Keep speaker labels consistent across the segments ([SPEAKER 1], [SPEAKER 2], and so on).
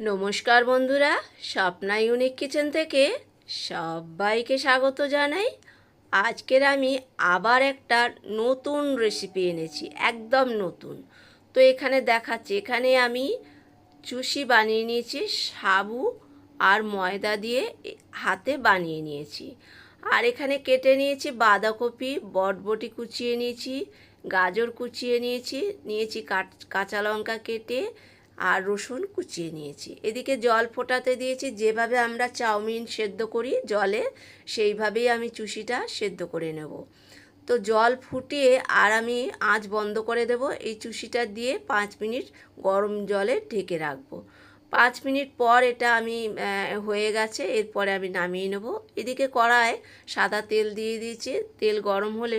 [SPEAKER 1] নমস্কার বন্ধুরা, Swapna unique kitchen থেকে সবাইকে স্বাগত জানাই। আজকের আমি আবার একটা নতুন রেসিপি এনেছি, একদম নতুন। তো এখানে দেখাচ্ছি, এখানে আমি চুষি বানিয়ে নিয়েছি, সাবু আর ময়দা দিয়ে হাতে বানিয়ে নিয়েছি। আর এখানে কেটে নিয়েছি বাঁধাকপি, বটবটি কুচিয়ে নিয়েছি, গাজর কুচিয়ে নিয়েছি নিয়েছি কাঁচা লঙ্কা কেটে আর রসুন কুচিয়ে নিয়েছি। এদিকে জল ফোটাতে দিয়েছি, যেভাবে আমরা চাউমিন সেদ্ধ করি জলে, সেইভাবেই আমি চুষিটা সেদ্ধ করে নেব। তো জল ফুটিয়ে আর আমি আঁচ বন্ধ করে দেব। এই চুষিটা দিয়ে পাঁচ মিনিট গরম জলে ঢেকে রাখব। পাঁচ মিনিট পর এটা আমি হয়ে গেছে, এরপরে আমি নামিয়ে নেব। এদিকে কড়ায় সাদা তেল দিয়ে দিয়েছি। তেল গরম হলে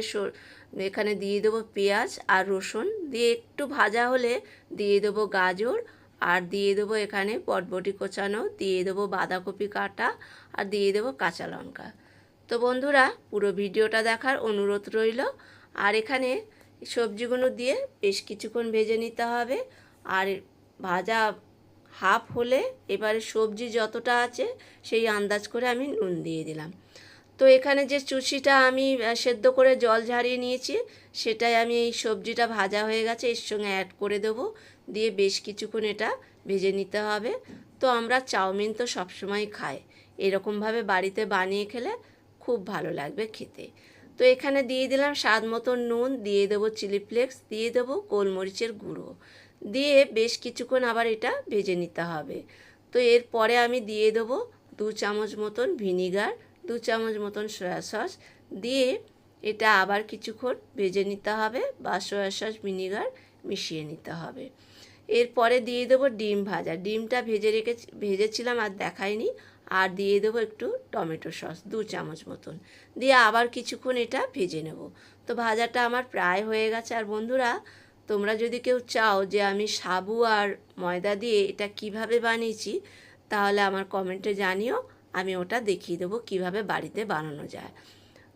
[SPEAKER 1] এখানে দিয়ে দেবো পেঁয়াজ আর রসুন। দিয়ে একটু ভাজা হলে দিয়ে দেবো গাজর আর দিয়ে দেবো এখানে পটবটি কোচানো, দিয়ে দেবো বাঁধাকপি কাটা আর দিয়ে দেবো কাঁচা লঙ্কা। তো বন্ধুরা, পুরো ভিডিওটা দেখার অনুরোধ রইল। আর এখানে সবজিগুলো দিয়ে বেশ কিছুক্ষণ ভেজে নিতে হবে। আর ভাজা হাফ হলে এবারে সবজি যতটা আছে সেই আন্দাজ করে আমি নুন দিয়ে দিলাম। তো এখানে যে চুষিটা আমি সেদ্ধ করে জল ঝারিয়ে নিয়েছি, সেটাই আমি এই সবজিটা ভাজা হয়ে গেছে, এর সঙ্গে অ্যাড করে দেবো। দিয়ে বেশ কিছুক্ষণ এটা ভেজে নিতে হবে। তো আমরা চাউমিন তো সবসময় খাই। এরকমভাবে বাড়িতে বানিয়ে খেলে খুব ভালো লাগবে খেতে। তো এখানে দিয়ে দিলাম স্বাদ মতো নুন, দিয়ে দেবো চিলি ফ্লেক্স, দিয়ে দেবো গোলমরিচের গুঁড়ো। দিয়ে বেশ কিছুক্ষণ আবার এটা ভেজে নিতে হবে। তো এরপরে আমি দিয়ে দেবো দু চামচ মতন ভিনিগার দু চামচ মতন সয়া সস দিয়ে এটা আবার কিছুক্ষণ ভেজে নিতে হবে বা সয়া সস ভিনিগার মিশিয়ে নিতে হবে। এরপরে দিয়ে দেবো ডিম ভাজা। ডিমটা ভেজে রেখে ভেজেছিলাম আর দেখাইনি। আর দিয়ে দেবো একটু টমেটো সস, দু চামচ মতন। দিয়ে আবার কিছুক্ষণ এটা ভেজে নেব। তো ভাজাটা আমার প্রায় হয়ে গেছে। আর বন্ধুরা, তোমরা যদি কেউ চাও যে আমি সাবু আর ময়দা দিয়ে এটা কীভাবে বানিয়েছি, তাহলে আমার কমেন্টে জানিও। আমি ওটা দেখিয়ে দেবো কীভাবে বাড়িতে বানানো যায়।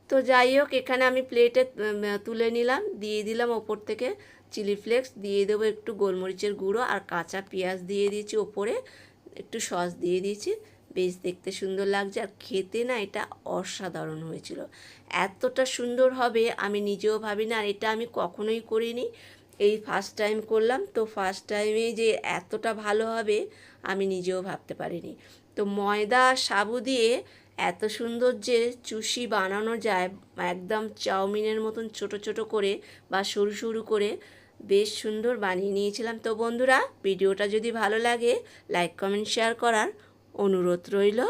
[SPEAKER 1] তো যাই হোক, এখানে আমি প্লেটে তুলে নিলাম, দিয়ে দিলাম ওপর থেকে চিলি ফ্লেক্স দিয়ে দেবো একটু গোলমরিচের গুঁড়ো আর কাঁচা পেঁয়াজ দিয়ে দিয়েছি ওপরে, একটু সস দিয়ে দিয়েছি। বেশ দেখতে সুন্দর লাগছে আর খেতে না এটা অসাধারণ হয়েছিল। এতটা সুন্দর হবে আমি নিজেও ভাবি না আর এটা আমি কখনোই করিনি। এই ফার্স্ট টাইম করলাম, তো ফার্স্ট টাইমে যে এতটা ভালো হবে, আমি নিজেও ভাবতে পারিনি। তো ময়দা আর সাবু দিয়ে এত সুন্দর যে চুষি বানানো যায়, একদম চাউমিনের মতন ছোট ছোট করে বা সরু সরু করে, বেশ সুন্দর বানিয়ে নিয়েছিলাম। তো বন্ধুরা, ভিডিওটা যদি ভালো লাগে লাইক কমেন্ট শেয়ার করার অনুরোধ রইল।